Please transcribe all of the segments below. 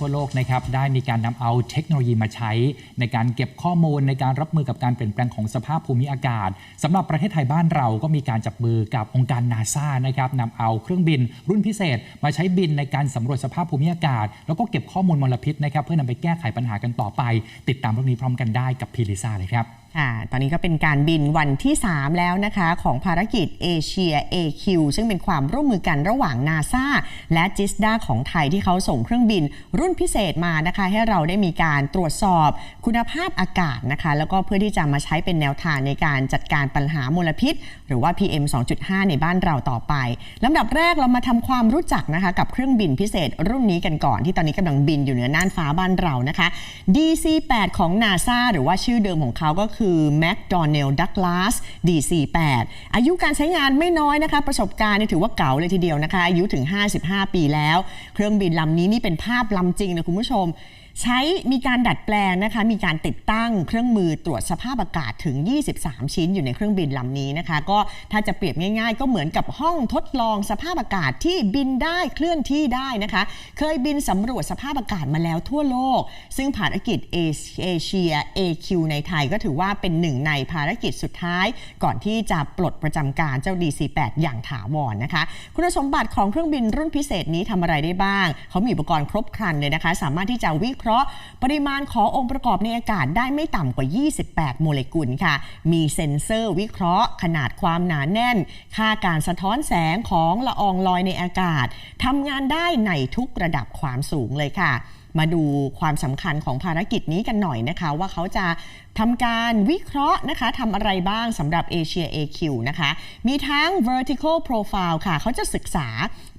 ทั่วโลกนะครับได้มีการนำเอาเทคโนโลยีมาใช้ ในการเก็บข้อมูลในการรับมือกับการเปลี่ยนแปลงของสภาพภูมิอากาศสำหรับประเทศไทยบ้านเราก็มีการจับมือกับองค์การนาซานะครับนำเอาเครื่องบินรุ่นพิเศษ มาใช้บินในการสำรวจสภาพภูมิอากาศ แล้วก็เก็บข้อมูลมลพิษนะครับเพื่อนำไปแก้ไขปัญหากันต่อไป ติดตามเรื่องนี้พร้อมกันได้กับพีลิซ่าเลยครับ ตอนนี้ก็เป็นการบินวันที่ 3 แล้วนะคะของภารกิจเอเชีย AQ ซึ่งเป็นความร่วมมือกันระหว่างนาซาและจิสดาของไทยที่เขาส่งเครื่องบินรุ่นพิเศษมานะคะ ให้เราได้มีการตรวจสอบคุณภาพอากาศนะคะ แล้วก็เพื่อที่จะมาใช้เป็นแนวทางในการจัดการปัญหามลพิษ หรือว่า PM 2.5 ในบ้านเราต่อไปลำดับแรกเรามาทำความรู้จักนะคะกับเครื่องบินพิเศษรุ่นนี้กันก่อน ที่ตอนนี้กำลังบินอยู่เหนือน่านฟ้าบ้านเรานะคะ DC-8 ของ NASA หรือว่าชื่อเดิมของเขาก็คือคือ McDonnell Douglas DC-8 อายุการใช้งานไม่น้อยนะคะ ประสบการณ์นี่ถือว่าเก่าเลยทีเดียวนะคะ อายุถึง 55 ปีแล้ว เครื่องบินลำนี้นี่เป็นภาพลำจริงนะคุณผู้ชม ใช้มีการดัดแปลงนะคะ มีการติดตั้งเครื่องมือตรวจสภาพอากาศถึง 23 ชิ้นอยู่ในเครื่องบินลำนี้นะคะ ก็ถ้าจะเปรียบง่ายๆ ก็เหมือนกับห้องทดลองสภาพอากาศที่บินได้เคลื่อนที่ได้นะคะ เคยบินสำรวจสภาพอากาศมาแล้วทั่วโลก ซึ่งภารกิจเอเชีย AQ ในไทยก็ถือว่าเป็นหนึ่งในภารกิจสุดท้าย ก่อนที่จะปลดประจำการเจ้า DC-8 อย่างถาวรนะคะ คุณสมบัติของเครื่องบินรุ่นพิเศษนี้ทำอะไรได้บ้างเขามีอุปกรณ์ครบครันเลยนะคะ สามารถที่จะวิเคราะห์ราะปริมาณขององค์ประกอบในอากาศได้ไม่ต่ำกว่า 28 โมเลกุลค่ะ มีเซ็นเซอร์วิเคราะห์ ขนาดความหนาแน่น ค่าการสะท้อนแสงของละอองลอยในอากาศทำงานได้ในทุกระดับความสูงเลยค่ะ มาดูความสำคัญของภารกิจนี้กันหน่อยนะคะ ว่าเขาจะ ทำการวิเคราะห์นะคะทำอะไรบ้างสำหรับ Asia AQ นะคะ มีทั้ง vertical profile ค่ะ เขาจะศึกษา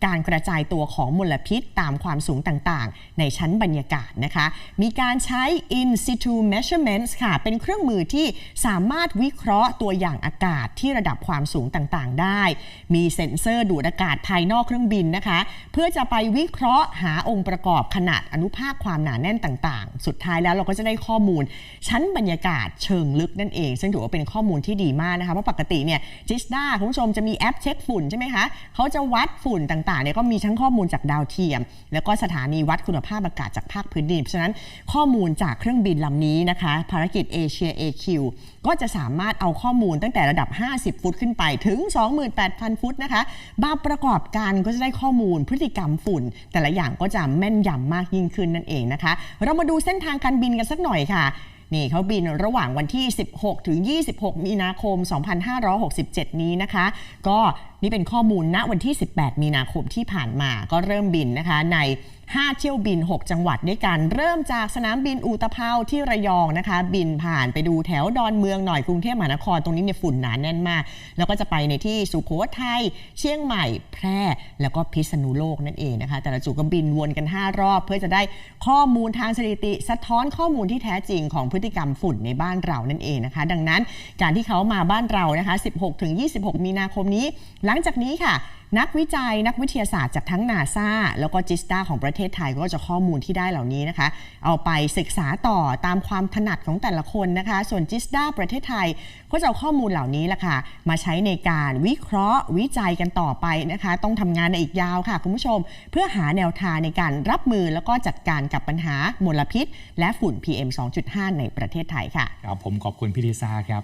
การกระจายตัวของมลพิษตามความสูงต่างๆ ในชั้นบรรยากาศนะคะ มีการใช้ in situ measurements ค่ะ เป็นเครื่องมือที่สามารถวิเคราะห์ตัวอย่างอากาศที่ระดับความสูงต่างๆ ได้ มีเซ็นเซอร์ดูดอากาศภายนอกเครื่องบินนะคะ เพื่อจะไปวิเคราะห์หาองค์ประกอบขนาดอนุภาคความหนาแน่นต่างๆ สุดท้ายแล้วเราก็จะได้ข้อมูล ชั้นบรรยากาศเชิงลึกนั่นเอง ซึ่งถือว่าเป็นข้อมูลที่ดีมากนะคะเพราะปกติเนี่ยจิสดาคุณผู้ชมจะมีแอปเช็คฝุ่นใช่ไหมคะเขาจะวัดฝุ่นต่างๆเนี่ยก็มีทั้งข้อมูลจากดาวเทียม แล้วก็สถานีวัดคุณภาพอากาศจากภาคพื้นดินเพราะฉะนั้นข้อมูลจากเครื่องบินลำนี้นะคะ ภารกิจเอเชีย AQ ก็จะสามารถเอาข้อมูลตั้งแต่ระดับ 50 ฟุตขึ้นไปถึง 28,000 ฟุตนะคะมาประกอบกันก็จะได้ข้อมูลพฤติกรรมฝุ่น แต่ละอย่างก็จะแม่นยำมากยิ่งขึ้นนั่นเองนะคะ เรามาดูเส้นทางการบินกันสักหน่อยค่ะ นี่เขาบินระหว่างวันที่ 16 ถึง 26 มีนาคม 2567 นี้นะคะ ก็นี่เป็นข้อมูลณวันที่ 18 มีนาคมที่ผ่านมาก็เริ่มบินนะคะใน 5 เที่ยวบิน 6 จังหวัดด้วยกัน เริ่มจากสนามบินอูตะเภาที่ระยองนะคะ บินผ่านไปดูแถวดอนเมืองหน่อยกรุงเทพมหานครตรงนี้เนี่ยฝุ่นหนาแน่นมาก แล้วก็จะไปในที่สุโขทัยเชียงใหม่แพร่ แล้วก็พิษณุโลกนั่นเองนะคะ แต่ละจุดก็บินวนกัน 5 รอบ เพื่อจะได้ข้อมูลทางสถิติ สะท้อนข้อมูลที่แท้จริงของพฤติกรรมฝุ่นในบ้านเรานั่นเองนะคะ ดังนั้นการที่เขามาบ้านเรานะคะ 16-26 มีนาคมนี้ หลังจากนี้ค่ะ นักวิจัยนักวิทยาศาสตร์จากทั้งนาซาแล้วก็จิสตาของประเทศไทยก็จะข้อมูลที่ได้เหล่านี้นะคะ เอาไปศึกษาต่อตามความถนัดของแต่ละคนนะคะ ส่วนจิสตาประเทศไทยก็จะเอาข้อมูลเหล่านี้แหละค่ะ มาใช้ในการวิเคราะห์วิจัยกันต่อไปนะคะ ต้องทำงานในอีกยาวค่ะ คุณผู้ชม เพื่อหาแนวทางในการรับมือแล้วก็จัดการกับปัญหามลพิษ และฝุ่น PM 2.5 ในประเทศไทยค่ะครับผมขอบคุณพี่ลิซ่าครับ